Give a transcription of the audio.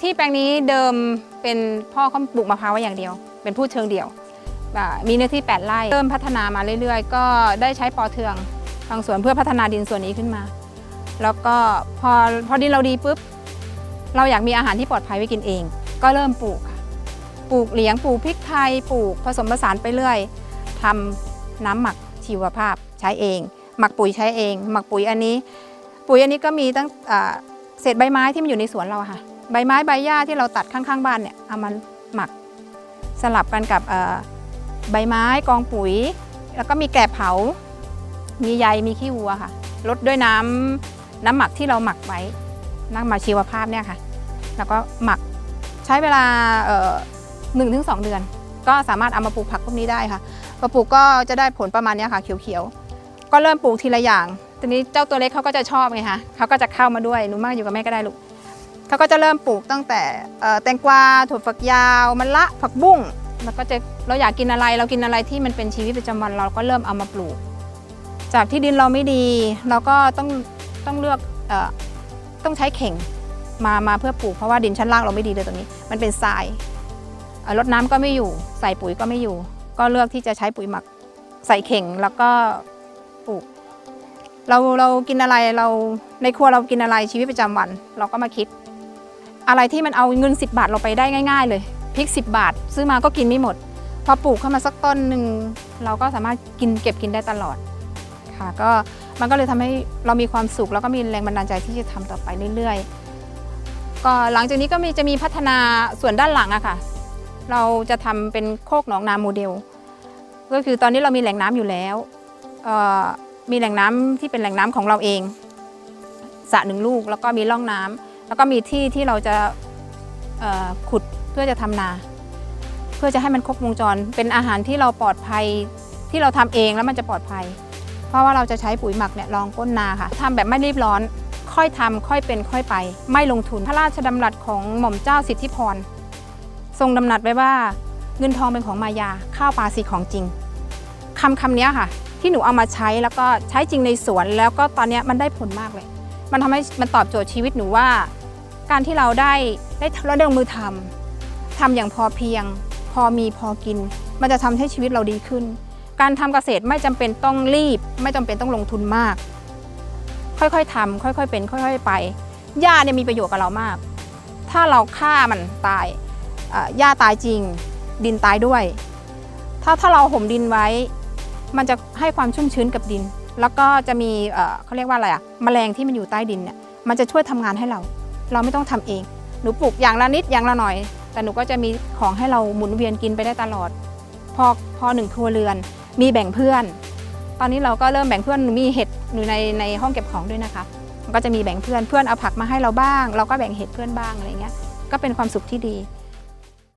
ที่แปลงนี้เดิมเป็นพ่อเขาปลูกมะพร้าวไว้อย่างเดียว เป็นพืชเชิงเดี่ยว มีเนื้อที่ 8 ไร่เริ่มพัฒนามาเรื่อยๆ ก็ได้ใช้ปอเทืองทางสวนเพื่อพัฒนาดินส่วนนี้ขึ้นมา แล้วก็พอพอดินเราดีปุ๊บเราอยากมีอาหารที่ปลอดภัยไว้กินเอง ก็เริ่มปลูกค่ะปลูกเหลียงปลูกพริกไทยปลูกผสมผสานไปเรื่อยทำน้ำหมักชีวภาพใช้เอง หมักปุ๋ยใช้เอง หมักปุ๋ยอันนี้ ปุ๋ยอันนี้ก็มีตั้งเศษใบไม้ที่มันอยู่ในสวนเราค่ะ ใบไม้ใบหญ้าที่เราตัดข้างๆบ้านเนี่ยเอามันหมักสลับกันกับใบไม้กองปุ๋ย แล้วก็มีแกลบเผา มีใยมีขี้วัวค่ะลดด้วยน้ำน้ำหมักที่เราหมักไว้น้ำหมักชีวภาพเนี่ยค่ะ แล้วก็หมักใช้เวลาหนึ่งถึงสองเดือน ก็สามารถเอามาปลูกผักพวกนี้ได้ค่ะพอปลูกก็จะได้ผลประมาณนี้ค่ะเขียวๆก็เริ่มปลูกทีละอย่างทีนี้เจ้าตัวเล็กเขาก็จะชอบไงคะเขาก็จะเข้ามาด้วยหนูมากอยู่กับแม่ก็ได้ลูก เขาก็จะเริ่มปลูกตั้งแต่แตงกวาถั่วฝักยาวมะละผักบุ้งแล้วก็จะเราอยากกินอะไรเรากินอะไรที่มันเป็นชีวิตประจำวันเราก็เริ่มเอามาปลูก จากที่ดินเราไม่ดี เราก็ต้องต้องเลือกอต้องใช้เข่งมามาเพื่อปลูกเพราะว่าดินชั้นล่างเราไม่ดีเลยตรงนี้ มันเป็นทรายรดน้ำก็ไม่อยู่ ใส่ปุ๋ยก็ไม่อยู่ ก็เลือกที่จะใช้ปุ๋ยหมัก ใส่เข่งแล้วก็ปลูก เราเรากินอะไรเราในครัวเรากินอะไรชีวิตประจำวัน เราก็มาคิด อะไรที่มันเอาเงิน 10 บาทเราไปได้ง่าย ๆ เลยพริก 10 บาท ซื้อมาก็กินไม่หมด พอปลูกเข้ามาสักต้นหนึ่งเราก็สามารถกินเก็บกินได้ตลอดค่ะก็มันก็เลยทำให้เรามีความสุขแล้วก็มีแรงบันดาลใจที่จะทำต่อไปเรื่อยๆ ก็หลังจากนี้ก็มีจะมีพัฒนาส่วนด้านหลังอะค่ะ เราจะทำเป็นโคกหนองนาโมเดล ก็คือตอนนี้เรามีแหล่งน้ำอยู่แล้วมีแหล่งน้ำที่เป็นแหล่งน้ำของเราเองสระหนึ่งลูกแล้วก็มีร่องน้ำ แล้วก็มีที่ที่เราจะขุดเพื่อจะทำนา เพื่อจะให้มันครบวงจร เป็นอาหารที่เราปลอดภัยที่เราทำเองแล้วมันจะปลอดภัย เพราะว่าเราจะใช้ปุ๋ยหมักเนี่ยรองก้นนาค่ะทำแบบไม่รีบร้อน ค่อยทำค่อยเป็นค่อยไป ไม่ลงทุนพระราชดำรัสของหม่อมเจ้าสิทธิพร ทรงดำรัสไว้ว่าเงินทองเป็นของมายาข้าวปลาสีของจริงคำคำนี้ค่ะ ที่หนูเอามาใช้แล้วก็ใช้จริงในสวน แล้วก็ตอนนี้มันได้ผลมากเลย มันทำให้มันตอบโจทย์ชีวิตหนูว่า การที่เราได้ได้เราได้ลงมือทำทำอย่างพอเพียง พอมีพอกิน มันจะทำให้ชีวิตเราดีขึ้น การทำเกษตรไม่จำเป็นต้องรีบ ไม่จำเป็นต้องลงทุนมาก ค่อยๆทำค่อยๆเป็น ค่อย ๆ ไปหญ้าเนี่ยมีประโยชน์กับเรามาก ถ้าเราฆ่ามันตายหญ้าตายจริง ดินตายด้วย ถ้าถ้าเราห่มดินไว้ มันจะให้ความชุ่มชื้นกับดิน แล้วก็จะมีเขาเรียกว่าอะไรอะแมลงที่มันอยู่ใต้ดินเนี่ยมันจะช่วยทำงานให้เรา เราไม่ต้องทำเอง หนูปลูกอย่างละนิดอย่างละหน่อย แต่หนูก็จะมีของให้เราหมุนเวียนกินไปได้ตลอด พอพอหนึ่งครัวเรือน มีแบ่งเพื่อน ตอนนี้เราก็เริ่มแบ่งเพื่อนหนูมีเห็ดอยู่ในในห้องเก็บของด้วยนะคะมันก็จะมีแบ่งเพื่อนเพื่อนเอาผักมาให้เราบ้าง เราก็แบ่งเห็ดเพื่อนบ้างอะไรเงี้ยก็เป็นความสุขที่ดี